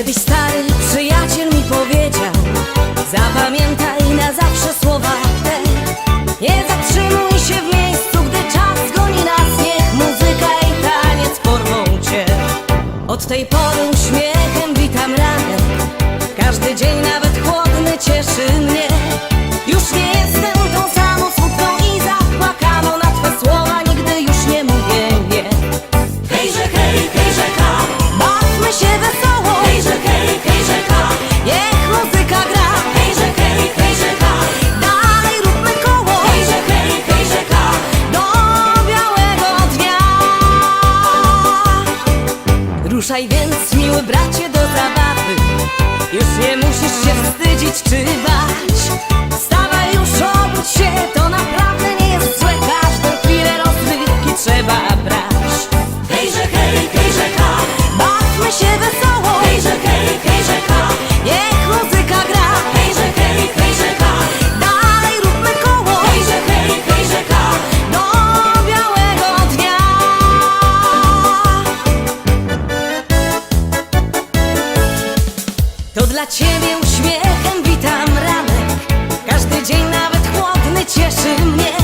Kiedyś stary przyjaciel mi powiedział Zapamiętaj na zawsze słowa te. Nie zatrzymuj się w miejscu, gdy czas goni nas Niech muzyka i taniec porwą cię. Od tej pory uśmiechem witam ranek Każdy dzień nawet Ruszaj więc, miły bracie, do zabawy. Już nie musisz się wstydzić czy bać. To dla ciebie uśmiechem witam ranek. Każdy dzień nawet chłodny cieszy mnie.